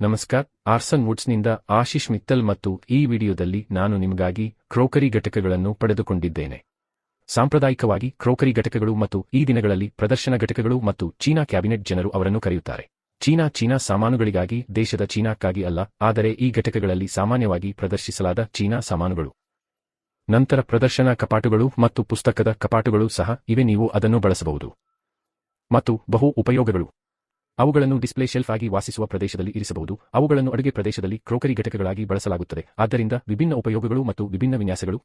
ನಮಸ್ಕಾರ, ಆರ್ಸನ್ ವುಡ್ಸ್ನಿಂದ ಆಶಿಶ್ ಮಿತ್ತಲ್ ಮತ್ತು ಈ ವಿಡಿಯೋದಲ್ಲಿ ನಾನು ನಿಮಗಾಗಿ ಕ್ರೋಕರಿ ಘಟಕಗಳನ್ನು ಪಡೆದುಕೊಂಡಿದ್ದೇನೆ. ಸಾಂಪ್ರದಾಯಿಕವಾಗಿ ಕ್ರೋಕರಿ ಘಟಕಗಳು ಮತ್ತು ಈ ದಿನಗಳಲ್ಲಿ ಪ್ರದರ್ಶನ ಘಟಕಗಳು ಮತ್ತು ಚೀನಾ ಕ್ಯಾಬಿನೆಟ್ ಜನರು ಅವರನ್ನು ಕರೆಯುತ್ತಾರೆ. ಚೀನಾ ಚೀನಾ ಸಾಮಾನುಗಳಿಗಾಗಿ, ದೇಶದ ಚೀನಾಕ್ಕಾಗಿ ಅಲ್ಲ, ಆದರೆ ಈ ಘಟಕಗಳಲ್ಲಿ ಸಾಮಾನ್ಯವಾಗಿ ಪ್ರದರ್ಶಿಸಲಾದ ಚೀನಾ ಸಾಮಾನುಗಳು. ನಂತರ ಪ್ರದರ್ಶನ ಕಪಾಟುಗಳು ಮತ್ತು ಪುಸ್ತಕದ ಕಪಾಟುಗಳು ಸಹ ಇವೆ, ನೀವು ಅದನ್ನು ಬಳಸಬಹುದು. ಮತ್ತು ಬಹು ಉಪಯೋಗಗಳು. ಅವುಗಳನ್ನು ಡಿಸ್ಪ್ಲೇ ಶೆಲ್ಫ್ ಆಗಿ ವಾಸಿಸುವ ಪ್ರದೇಶದಲ್ಲಿ ಇರಿಸಬಹುದು. ಅವುಗಳನ್ನು ಅಡುಗೆ ಪ್ರದೇಶದಲ್ಲಿ ಕ್ರೋಕರಿ ಘಟಕಗಳಾಗಿ ಬಳಸಲಾಗುತ್ತದೆ. ಆದ್ದರಿಂದ ವಿಭಿನ್ನ ಉಪಯೋಗಗಳು ಮತ್ತು ವಿಭಿನ್ನ ವಿನ್ಯಾಸಗಳು.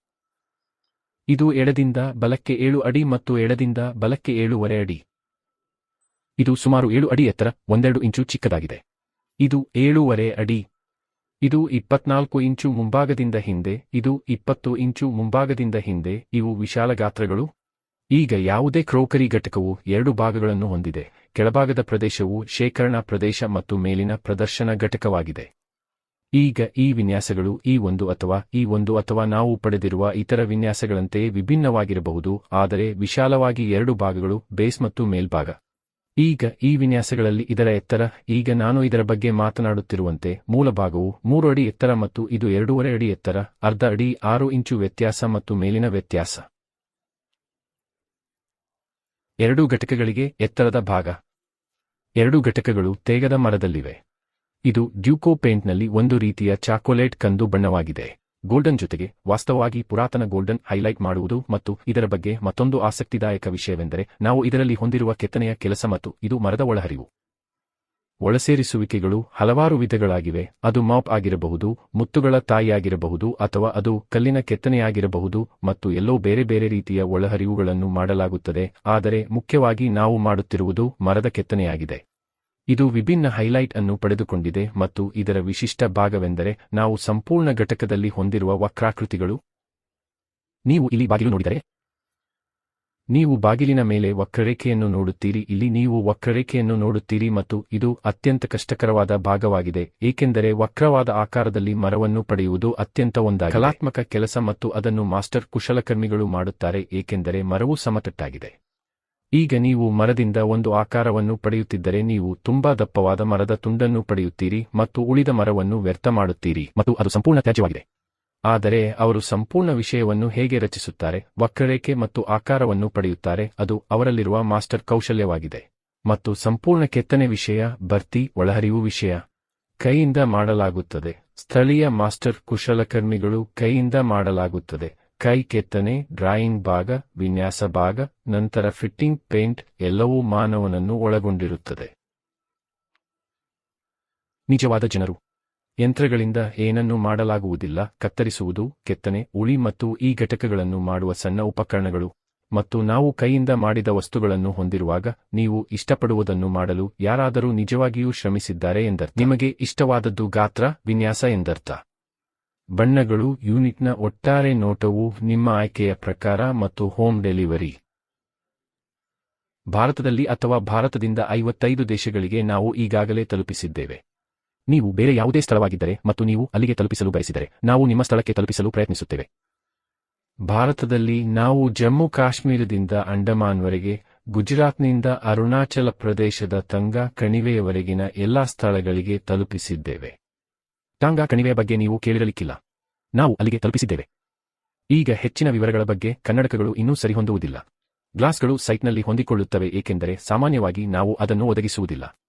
ಇದು ಎಡದಿಂದ ಬಲಕ್ಕೆ ಏಳು ಅಡಿ ಮತ್ತು ಎಡದಿಂದ ಬಲಕ್ಕೆ ಏಳುವರೆ ಅಡಿ. ಇದು ಸುಮಾರು ಏಳು ಅಡಿ ಎತ್ತರ, ಒಂದೆರಡು ಇಂಚು ಚಿಕ್ಕದಾಗಿದೆ. ಇದು ಏಳೂವರೆ ಅಡಿ. ಇದು ಇಪ್ಪತ್ನಾಲ್ಕು ಇಂಚು ಮುಂಭಾಗದಿಂದ ಹಿಂದೆ, ಇದು ಇಪ್ಪತ್ತು ಇಂಚು ಮುಂಭಾಗದಿಂದ ಹಿಂದೆ, ಇವು ವಿಶಾಲ ಗಾತ್ರಗಳು. ಈಗ ಯಾವುದೇ ಕ್ರೋಕರಿ ಘಟಕವು ಎರಡು ಭಾಗಗಳನ್ನು ಹೊಂದಿದೆ. ಕೆಳಭಾಗದ ಪ್ರದೇಶವು ಶೇಖರಣಾ ಪ್ರದೇಶ ಮತ್ತು ಮೇಲಿನ ಪ್ರದರ್ಶನ ಘಟಕವಾಗಿದೆ. ಈಗ ಈ ವಿನ್ಯಾಸಗಳು ಈ ಒಂದು ಅಥವಾ ಈ ಒಂದು ಅಥವಾ ನಾವು ಪಡೆದಿರುವ ಇತರ ವಿನ್ಯಾಸಗಳಂತೆ ವಿಭಿನ್ನವಾಗಿರಬಹುದು, ಆದರೆ ವಿಶಾಲವಾಗಿ ಎರಡು ಭಾಗಗಳು, ಬೇಸ್ ಮತ್ತು ಮೇಲ್ಭಾಗ. ಈಗ ಈ ವಿನ್ಯಾಸಗಳಲ್ಲಿ ಇದರ ಎತ್ತರ, ಈಗ ನಾನು ಇದರ ಬಗ್ಗೆ ಮಾತನಾಡುತ್ತಿರುವಂತೆ ಮೂಲ ಭಾಗವು ಮೂರು ಅಡಿ ಎತ್ತರ ಮತ್ತು ಇದು ಎರಡೂವರೆ ಅಡಿ ಎತ್ತರ, ಅರ್ಧ ಅಡಿ, ಆರು ಇಂಚು ವ್ಯತ್ಯಾಸ ಮತ್ತು ಮೇಲಿನ ವ್ಯತ್ಯಾಸ. ಎರಡು ಘಟಕಗಳಿಗೆ ಎತ್ತರದ ಭಾಗ. ಎರಡು ಘಟಕಗಳು ತೇಗದ ಮರದಲ್ಲಿವೆ. ಇದು ಡ್ಯೂಕೋ ಪೇಂಟ್ನಲ್ಲಿ ಒಂದು ರೀತಿಯ ಚಾಕೊಲೇಟ್ ಕಂದು ಬಣ್ಣವಾಗಿದೆ. ಗೋಲ್ಡನ್ ಜೊತೆಗೆ ವಾಸ್ತವವಾಗಿ ಪುರಾತನ ಗೋಲ್ಡನ್ ಹೈಲೈಟ್ ಮಾಡುವುದು ಮತ್ತು ಇದರ ಬಗ್ಗೆ ಮತ್ತೊಂದು ಆಸಕ್ತಿದಾಯಕ ವಿಷಯವೆಂದರೆ ನಾವು ಇದರಲ್ಲಿ ಹೊಂದಿರುವ ಕೆತ್ತನೆಯ ಕೆಲಸ ಮತ್ತು ಇದು ಮರದ ಒಳಹರಿವು. ಒಳಸೇರಿಸುವಿಕೆಗಳು ಹಲವಾರು ವಿಧಗಳಾಗಿವೆ. ಅದು ಮಾಪ್ ಆಗಿರಬಹುದು, ಮುತ್ತುಗಳ ತಾಯಿಯಾಗಿರಬಹುದು ಅಥವಾ ಅದು ಕಲ್ಲಿನ ಕೆತ್ತನೆಯಾಗಿರಬಹುದು ಮತ್ತು ಎಲ್ಲೋ ಬೇರೆ ಬೇರೆ ರೀತಿಯ ಒಳಹರಿವುಗಳನ್ನು ಮಾಡಲಾಗುತ್ತದೆ. ಆದರೆ ಮುಖ್ಯವಾಗಿ ನಾವು ಮಾಡುತ್ತಿರುವುದು ಮರದ ಕೆತ್ತನೆಯಾಗಿದೆ. ಇದು ವಿಭಿನ್ನ ಹೈಲೈಟ್ ಅನ್ನು ಪಡೆದುಕೊಂಡಿದೆ ಮತ್ತು ಇದರ ವಿಶಿಷ್ಟ ಭಾಗವೆಂದರೆ ನಾವು ಸಂಪೂರ್ಣ ಘಟಕದಲ್ಲಿ ಹೊಂದಿರುವ ವಕ್ರಾಕೃತಿಗಳು. ನೀವು ಇಲ್ಲಿ ಬಾಗಿಲು ನೋಡಿದರೆ ನೀವು ಬಾಗಿಲಿನ ಮೇಲೆ ವಕ್ರರೇಖೆಯನ್ನು ನೋಡುತ್ತೀರಿ. ಇಲ್ಲಿ ನೀವು ವಕ್ರರೇಖೆಯನ್ನು ನೋಡುತ್ತೀರಿ ಮತ್ತು ಇದು ಅತ್ಯಂತ ಕಷ್ಟಕರವಾದ ಭಾಗವಾಗಿದೆ, ಏಕೆಂದರೆ ವಕ್ರವಾದ ಆಕಾರದಲ್ಲಿ ಮರವನ್ನು ಪಡೆಯುವುದು ಅತ್ಯಂತ ಒಂದ ಕಲಾತ್ಮಕ ಕೆಲಸ ಮತ್ತು ಅದನ್ನು ಮಾಸ್ಟರ್ ಕುಶಲಕರ್ಮಿಗಳು ಮಾಡುತ್ತಾರೆ, ಏಕೆಂದರೆ ಮರವು ಸಮತಟ್ಟಾಗಿದೆ. ಈಗ ನೀವು ಮರದಿಂದ ಒಂದು ಆಕಾರವನ್ನು ಪಡೆಯುತ್ತಿದ್ದರೆ ನೀವು ತುಂಬಾ ದಪ್ಪವಾದ ಮರದ ತುಂಡನ್ನು ಪಡೆಯುತ್ತೀರಿ ಮತ್ತು ಉಳಿದ ಮರವನ್ನು ವ್ಯರ್ಥ ಮಾಡುತ್ತೀರಿ ಮತ್ತು ಅದು ಸಂಪೂರ್ಣ ತ್ಯಾಜ್ಯವಾಗಿದೆ. ಆದರೆ ಅವರು ಸಂಪೂರ್ಣ ವಿಷಯವನ್ನು ಹೇಗೆ ರಚಿಸುತ್ತಾರೆ, ವಕ್ರರೇಖೆ ಮತ್ತು ಆಕಾರವನ್ನು ಪಡೆಯುತ್ತಾರೆ, ಅದು ಅವರಲ್ಲಿರುವ ಮಾಸ್ಟರ್ ಕೌಶಲ್ಯವಾಗಿದೆ. ಮತ್ತು ಸಂಪೂರ್ಣ ಕೆತ್ತನೆ ವಿಷಯ, ಭರ್ತಿ, ಒಳಹರಿವು ವಿಷಯ. ಕೈಯಿಂದ ಮಾಡಲಾಗುತ್ತದೆ. ಸ್ಥಳೀಯ ಮಾಸ್ಟರ್ ಕುಶಲಕರ್ಮಿಗಳು ಕೈಯಿಂದ ಮಾಡಲಾಗುತ್ತದೆ. ಕೈ ಕೆತ್ತನೆ, ಡ್ರಾಯಿಂಗ್ ಭಾಗ, ವಿನ್ಯಾಸ ಭಾಗ, ನಂತರ ಫಿಟ್ಟಿಂಗ್ ಪೇಂಟ್, ಎಲ್ಲವೂ ಮಾನವನನ್ನು ಒಳಗೊಂಡಿರುತ್ತದೆ. ನಿಜವಾದ ಜನರು. ಯಂತ್ರಗಳಿಂದ ಏನನ್ನೂ ಮಾಡಲಾಗುವುದಿಲ್ಲ, ಕತ್ತರಿಸುವುದು ಕೆತ್ತನೆ, ಉಳಿ ಮತ್ತು ಈ ಘಟಕಗಳನ್ನು ಮಾಡುವ ಸಣ್ಣ ಉಪಕರಣಗಳು. ಮತ್ತು ನಾವು ಕೈಯಿಂದ ಮಾಡಿದ ವಸ್ತುಗಳನ್ನು ಹೊಂದಿರುವಾಗ ನೀವು ಇಷ್ಟಪಡುವುದನ್ನು ಮಾಡಲು ಯಾರಾದರೂ ನಿಜವಾಗಿಯೂ ಶ್ರಮಿಸಿದ್ದಾರೆ ಎಂದರ್ಥ. ನಿಮಗೆ ಇಷ್ಟವಾದದ್ದು ಗಾತ್ರ, ವಿನ್ಯಾಸ ಎಂದರ್ಥ. ಬಣ್ಣಗಳು, ಯೂನಿಟ್ನ ಒಟ್ಟಾರೆ ನೋಟವು ನಿಮ್ಮ ಆಯ್ಕೆಯ ಪ್ರಕಾರ ಮತ್ತು ಹೋಮ್ ಡೆಲಿವರಿ. ಭಾರತದಲ್ಲಿ ಅಥವಾ ಭಾರತದಿಂದ ಐವತ್ತೈದು ದೇಶಗಳಿಗೆ ನಾವು ಈಗಾಗಲೇ ತಲುಪಿಸಿದ್ದೇವೆ. ನೀವು ಬೇರೆ ಯಾವುದೇ ಸ್ಥಳವಾಗಿದ್ದರೆ ಮತ್ತು ನೀವು ಅಲ್ಲಿಗೆ ತಲುಪಿಸಲು ಬಯಸಿದರೆ ನಾವು ನಿಮ್ಮ ಸ್ಥಳಕ್ಕೆ ತಲುಪಿಸಲು ಪ್ರಯತ್ನಿಸುತ್ತೇವೆ. ಭಾರತದಲ್ಲಿ ನಾವು ಜಮ್ಮು ಕಾಶ್ಮೀರದಿಂದ ಅಂಡಮಾನ್ವರೆಗೆ, ಗುಜರಾತ್ನಿಂದ ಅರುಣಾಚಲ ಪ್ರದೇಶದ ತಂಗಾ ಕಣಿವೆಯವರೆಗಿನ ಎಲ್ಲಾ ಸ್ಥಳಗಳಿಗೆ ತಲುಪಿಸಿದ್ದೇವೆ. ಟಾಂಗಾ ಕಣಿವೆಯ ಬಗ್ಗೆ ನೀವು ಕೇಳಿರಲಿಕ್ಕಿಲ್ಲ. ನಾವು ಅಲ್ಲಿಗೆ ತಲುಪಿಸಿದ್ದೇವೆ. ಈಗ ಹೆಚ್ಚಿನ ವಿವರಗಳ ಬಗ್ಗೆ ಕನ್ನಡಕಗಳು ಇನ್ನೂ ಸರಿಹೊಂದುವುದಿಲ್ಲ. ಗ್ಲಾಸ್ಗಳು ಸೈಟ್ನಲ್ಲಿ ಹೊಂದಿಕೊಳ್ಳುತ್ತವೆ, ಏಕೆಂದರೆ ಸಾಮಾನ್ಯವಾಗಿ ನಾವು ಅದನ್ನು ಒದಗಿಸುವುದಿಲ್ಲ.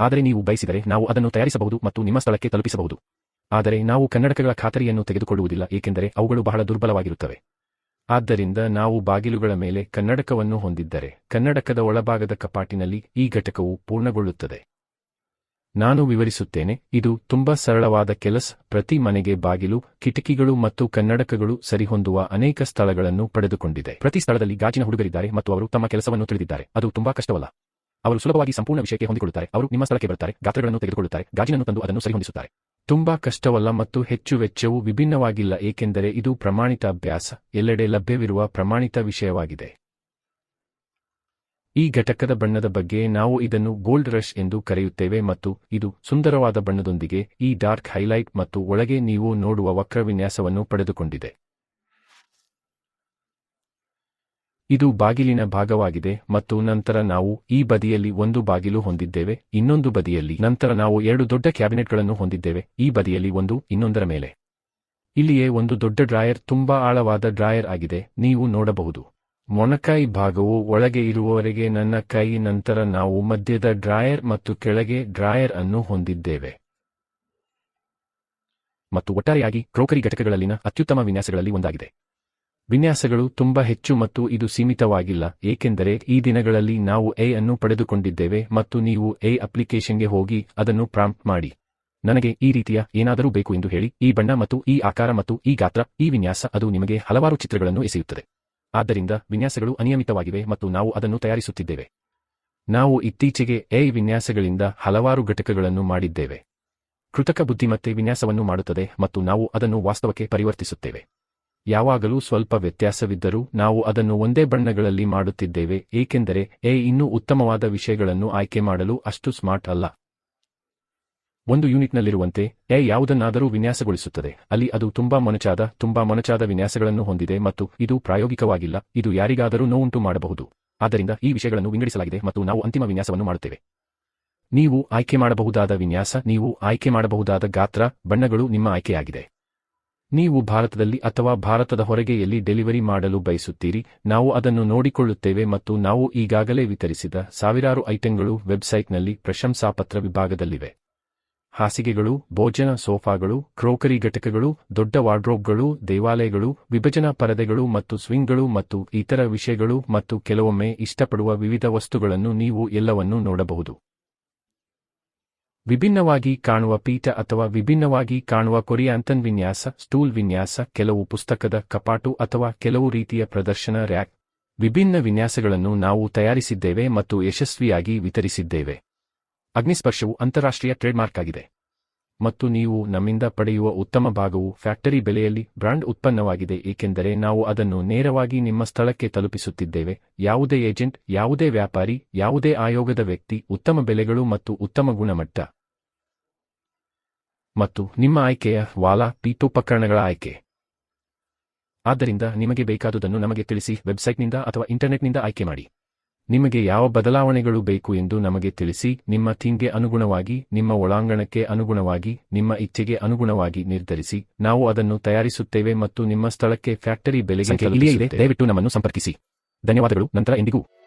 ಆದರೆ ನೀವು ಬಯಸಿದರೆ ನಾವು ಅದನ್ನು ತಯಾರಿಸಬಹುದು ಮತ್ತು ನಿಮ್ಮ ಸ್ಥಳಕ್ಕೆ ತಲುಪಿಸಬಹುದು. ಆದರೆ ನಾವು ಕನ್ನಡಕಗಳ ಖಾತರಿಯನ್ನು ತೆಗೆದುಕೊಳ್ಳುವುದಿಲ್ಲ, ಏಕೆಂದರೆ ಅವುಗಳು ಬಹಳ ದುರ್ಬಲವಾಗಿರುತ್ತವೆ. ಆದ್ದರಿಂದ ನಾವು ಬಾಗಿಲುಗಳ ಮೇಲೆ ಕನ್ನಡಕವನ್ನು ಹೊಂದಿದ್ದರೆ ಕನ್ನಡಕದ ಒಳಭಾಗದ ಕಪಾಟಿನಲ್ಲಿ ಈ ಘಟಕವು ಪೂರ್ಣಗೊಳ್ಳುತ್ತದೆ. ನಾನು ವಿವರಿಸುತ್ತೇನೆ, ಇದು ತುಂಬಾ ಸರಳವಾದ ಕೆಲಸ. ಪ್ರತಿ ಮನೆಗೆ ಬಾಗಿಲು, ಕಿಟಕಿಗಳು ಮತ್ತು ಕನ್ನಡಕಗಳು ಸರಿಹೊಂದುವ ಅನೇಕ ಸ್ಥಳಗಳನ್ನು ಪಡೆದುಕೊಂಡಿದೆ. ಪ್ರತಿ ಸ್ಥಳದಲ್ಲಿ ಗಾಜಿನ ಹುಡುಗರಿದ್ದಾರೆ ಮತ್ತು ಅವರು ತಮ್ಮ ಕೆಲಸವನ್ನು ತಿಳಿದಿದ್ದಾರೆ. ಅದು ತುಂಬಾ ಕಷ್ಟವಲ್ಲ. ಅವರು ಸುಲಭವಾಗಿ ಸಂಪೂರ್ಣ ವಿಷಯಕ್ಕೆ ಹೊಂದಿಕೊಳ್ಳುತ್ತಾರೆ. ಅವರು ನಿಮ್ಮ ಸ್ಥಳಕ್ಕೆ ಬರುತ್ತಾರೆ, ಗಾತ್ರಗಳನ್ನು ತೆಗೆದುಕೊಳ್ಳುತ್ತಾರೆ, ಗಾಜಿನನ್ನು ತಂದು ಅದನ್ನು ಸರಿಹೊಂದಿಸುತ್ತಾರೆ. ತುಂಬಾ ಕಷ್ಟವಲ್ಲ ಮತ್ತು ಹೆಚ್ಚು ವೆಚ್ಚವು ವಿಭಿನ್ನವಾಗಿಲ್ಲ, ಏಕೆಂದರೆ ಇದು ಪ್ರಮಾಣಿತ ಅಭ್ಯಾಸ, ಎಲ್ಲೆಡೆ ಲಭ್ಯವಿರುವ ಪ್ರಮಾಣಿತ ವಿಷಯವಾಗಿದೆ. ಈ ಘಟಕದ ಬಣ್ಣದ ಬಗ್ಗೆ ನಾವು ಇದನ್ನು ಗೋಲ್ಡ್ ರಶ್ ಎಂದು ಕರೆಯುತ್ತೇವೆ ಮತ್ತು ಇದು ಸುಂದರವಾದ ಬಣ್ಣದೊಂದಿಗೆ ಈ ಡಾರ್ಕ್ ಹೈಲೈಟ್ ಮತ್ತು ಒಳಗೆ ನೀವು ನೋಡುವ ವಕ್ರವಿನ್ಯಾಸವನ್ನು ಪಡೆದುಕೊಂಡಿದೆ. ಇದು ಬಾಗಿಲಿನ ಭಾಗವಾಗಿದೆ ಮತ್ತು ನಂತರ ನಾವು ಈ ಬದಿಯಲ್ಲಿ ಒಂದು ಬಾಗಿಲು ಹೊಂದಿದ್ದೇವೆ, ಇನ್ನೊಂದು ಬದಿಯಲ್ಲಿ ನಂತರ ನಾವು ಎರಡು ದೊಡ್ಡ ಕ್ಯಾಬಿನೆಟ್ಗಳನ್ನು ಹೊಂದಿದ್ದೇವೆ, ಈ ಬದಿಯಲ್ಲಿ ಒಂದು, ಇನ್ನೊಂದರ ಮೇಲೆ. ಇಲ್ಲಿಯೇ ಒಂದು ದೊಡ್ಡ ಡ್ರಾಯರ್, ತುಂಬಾ ಆಳವಾದ ಡ್ರಾಯರ್ ಆಗಿದೆ, ನೀವು ನೋಡಬಹುದು. ಮೊಣಕೈ ಭಾಗವು ಒಳಗೆ ಇರುವವರೆಗೆ ನನ್ನ ಕೈ, ನಂತರ ನಾವು ಮಧ್ಯದ ಡ್ರಾಯರ್ ಮತ್ತು ಕೆಳಗೆ ಡ್ರಾಯರ್ ಅನ್ನು ಹೊಂದಿದ್ದೇವೆ. ಮತ್ತು ಒಟ್ಟಾರೆಯಾಗಿ ಕ್ರೋಕರಿ ಘಟಕಗಳಲ್ಲಿನ ಅತ್ಯುತ್ತಮ ವಿನ್ಯಾಸಗಳಲ್ಲಿ ಒಂದಾಗಿದೆ. ವಿನ್ಯಾಸಗಳು ತುಂಬಾ ಹೆಚ್ಚು ಮತ್ತು ಇದು ಸೀಮಿತವಾಗಿಲ್ಲ, ಏಕೆಂದರೆ ಈ ದಿನಗಳಲ್ಲಿ ನಾವು ಎ ಅನ್ನು ಪಡೆದುಕೊಂಡಿದ್ದೇವೆ ಮತ್ತು ನೀವು ಎ ಅಪ್ಲಿಕೇಶನ್ಗೆ ಹೋಗಿ ಅದನ್ನು ಪ್ರಾಂಪ್ಟ್ ಮಾಡಿ. ನನಗೆ ಈ ರೀತಿಯ ಏನಾದರೂ ಬೇಕು ಎಂದು ಹೇಳಿ, ಈ ಬಣ್ಣ ಮತ್ತು ಈ ಆಕಾರ ಮತ್ತು ಈ ಗಾತ್ರ, ಈ ವಿನ್ಯಾಸ ಅದು ನಿಮಗೆ ಹಲವಾರು ಚಿತ್ರಗಳನ್ನು ಎಸೆಯುತ್ತದೆ. ಆದ್ದರಿಂದ ವಿನ್ಯಾಸಗಳು ಅನಿಯಮಿತವಾಗಿವೆ ಮತ್ತು ನಾವು ಅದನ್ನು ತಯಾರಿಸುತ್ತಿದ್ದೇವೆ. ನಾವು ಇತ್ತೀಚೆಗೆ ಎ ವಿನ್ಯಾಸಗಳಿಂದ ಹಲವಾರು ಘಟಕಗಳನ್ನು ಮಾಡಿದ್ದೇವೆ. ಕೃತಕ ಬುದ್ಧಿಮತ್ತೆ ವಿನ್ಯಾಸವನ್ನು ಮಾಡುತ್ತದೆ ಮತ್ತು ನಾವು ಅದನ್ನು ವಾಸ್ತವಕ್ಕೆ ಪರಿವರ್ತಿಸುತ್ತೇವೆ. ಯಾವಾಗಲೂ ಸ್ವಲ್ಪ ವ್ಯತ್ಯಾಸವಿದ್ದರೂ ನಾವು ಅದನ್ನು ಒಂದೇ ಬಣ್ಣಗಳಲ್ಲಿ ಮಾಡುತ್ತಿದ್ದೇವೆ, ಏಕೆಂದರೆ ಎ ಇನ್ನೂ ಉತ್ತಮವಾದ ವಿಷಯಗಳನ್ನು ಆಯ್ಕೆ ಮಾಡಲು ಅಷ್ಟು ಸ್ಮಾರ್ಟ್ ಅಲ್ಲ. ಒಂದು ಯೂನಿಟ್ನಲ್ಲಿರುವಂತೆ, ಎ ಯಾವುದನ್ನಾದರೂ ವಿನ್ಯಾಸಗೊಳಿಸುತ್ತದೆ, ಅಲ್ಲಿ ಅದು ತುಂಬಾ ಮೊನಚಾದ ತುಂಬಾ ಮೊನಚಾದ ವಿನ್ಯಾಸಗಳನ್ನು ಹೊಂದಿದೆ ಮತ್ತು ಇದು ಪ್ರಾಯೋಗಿಕವಾಗಿಲ್ಲ, ಇದು ಯಾರಿಗಾದರೂ ನೋವುಂಟು ಮಾಡಬಹುದು. ಆದ್ದರಿಂದ ಈ ವಿಷಯಗಳನ್ನು ವಿಂಗಡಿಸಲಾಗಿದೆ ಮತ್ತು ನಾವು ಅಂತಿಮ ವಿನ್ಯಾಸವನ್ನು ಮಾಡುತ್ತೇವೆ. ನೀವು ಆಯ್ಕೆ ಮಾಡಬಹುದಾದ ವಿನ್ಯಾಸ, ನೀವು ಆಯ್ಕೆ ಮಾಡಬಹುದಾದ ಗಾತ್ರ, ಬಣ್ಣಗಳು ನಿಮ್ಮ ಆಯ್ಕೆಯಾಗಿದೆ. ನೀವು ಭಾರತದಲ್ಲಿ ಅಥವಾ ಭಾರತದ ಹೊರಗೆ ಎಲ್ಲಿ ಡೆಲಿವರಿ ಮಾಡಲು ಬಯಸುತ್ತೀರಿ. ನಾವು ಅದನ್ನು ನೋಡಿಕೊಳ್ಳುತ್ತೇವೆ ಮತ್ತು ನಾವು ಈಗಾಗಲೇ ವಿತರಿಸಿದ ಸಾವಿರಾರು ಐಟಂಗಳು ವೆಬ್ಸೈಟ್ನಲ್ಲಿ ಪ್ರಶಂಸಾಪತ್ರ ವಿಭಾಗದಲ್ಲಿವೆ. ಹಾಸಿಗೆಗಳು, ಭೋಜನ ಸೋಫಾಗಳು, ಕ್ರೋಕರಿ ಘಟಕಗಳು, ದೊಡ್ಡ ವಾರ್ಡ್ರೋಬ್ಗಳು, ದೇವಾಲಯಗಳು, ವಿಭಜನಾ ಪರದೆಗಳು ಮತ್ತು ಸ್ವಿಂಗ್ಗಳು ಮತ್ತು ಇತರ ವಿಷಯಗಳು ಮತ್ತು ಕೆಲವೊಮ್ಮೆ ಇಷ್ಟಪಡುವ ವಿವಿಧ ವಸ್ತುಗಳನ್ನು ನೀವು ಎಲ್ಲವನ್ನೂ ನೋಡಬಹುದು. ವಿಭಿನ್ನವಾಗಿ ಕಾಣುವ ಪೀಠ ಅಥವಾ ವಿಭಿನ್ನವಾಗಿ ಕಾಣುವ ಕೊರಿಯಾಂತನ್ ವಿನ್ಯಾಸ, ಸ್ಟೂಲ್ ವಿನ್ಯಾಸ, ಕೆಲವು ಪುಸ್ತಕದ ಕಪಾಟು ಅಥವಾ ಕೆಲವು ರೀತಿಯ ಪ್ರದರ್ಶನ ರ್ಯಾಕ್. ವಿಭಿನ್ನ ವಿನ್ಯಾಸಗಳನ್ನು ನಾವು ತಯಾರಿಸಿದ್ದೇವೆ ಮತ್ತು ಯಶಸ್ವಿಯಾಗಿ ವಿತರಿಸಿದ್ದೇವೆ. ಅಗ್ನಿಸ್ಪರ್ಶವು ಅಂತಾರಾಷ್ಟ್ರೀಯ ಟ್ರೇಡ್ಮಾರ್ಕ್ ಆಗಿದೆ. ಮತ್ತು ನೀವು ನಮ್ಮಿಂದ ಪಡೆಯುವ ಉತ್ತಮ ಭಾಗವು ಫ್ಯಾಕ್ಟರಿ ಬೆಲೆಯಲ್ಲಿ ಬ್ರಾಂಡ್ ಉತ್ಪನ್ನವಾಗಿದೆ, ಏಕೆಂದರೆ ನಾವು ಅದನ್ನು ನೇರವಾಗಿ ನಿಮ್ಮ ಸ್ಥಳಕ್ಕೆ ತಲುಪಿಸುತ್ತಿದ್ದೇವೆ. ಯಾವುದೇ ಏಜೆಂಟ್, ಯಾವುದೇ ವ್ಯಾಪಾರಿ, ಯಾವುದೇ ಆಯೋಗದ ವ್ಯಕ್ತಿ, ಉತ್ತಮ ಬೆಲೆಗಳು ಮತ್ತು ಉತ್ತಮ ಗುಣಮಟ್ಟ ಮತ್ತು ನಿಮ್ಮ ಆಯ್ಕೆಯ ವಾಲಾ ಪೀಠೋಪಕರಣಗಳ ಆಯ್ಕೆ. ಆದ್ದರಿಂದ ನಿಮಗೆ ಬೇಕಾದುದನ್ನು ನಮಗೆ ತಿಳಿಸಿ, ವೆಬ್ಸೈಟ್ನಿಂದ ಅಥವಾ ಇಂಟರ್ನೆಟ್ನಿಂದ ಆಯ್ಕೆ ಮಾಡಿ. ನಿಮಗೆ ಯಾವ ಬದಲಾವಣೆಗಳು ಬೇಕು ಎಂದು ನಮಗೆ ತಿಳಿಸಿ ನಿಮ್ಮ ಥೀಮ್ಗೆ ಅನುಗುಣವಾಗಿ ನಿಮ್ಮ ಒಳಾಂಗಣಕ್ಕೆ ಅನುಗುಣವಾಗಿ ನಿಮ್ಮ ಇಚ್ಛೆಗೆ ಅನುಗುಣವಾಗಿ ನಿರ್ಧರಿಸಿ ನಾವು ಅದನ್ನು ತಯಾರಿಸುತ್ತೇವೆ ಮತ್ತು ನಿಮ್ಮ ಸ್ಥಳಕ್ಕೆ ಫ್ಯಾಕ್ಟರಿ ಬೆಲೆಗೆ ದಯವಿಟ್ಟು ನಮ್ಮನ್ನು ಸಂಪರ್ಕಿಸಿ. ಧನ್ಯವಾದಗಳು ನಂತರ ಎಂದಿಗೂ.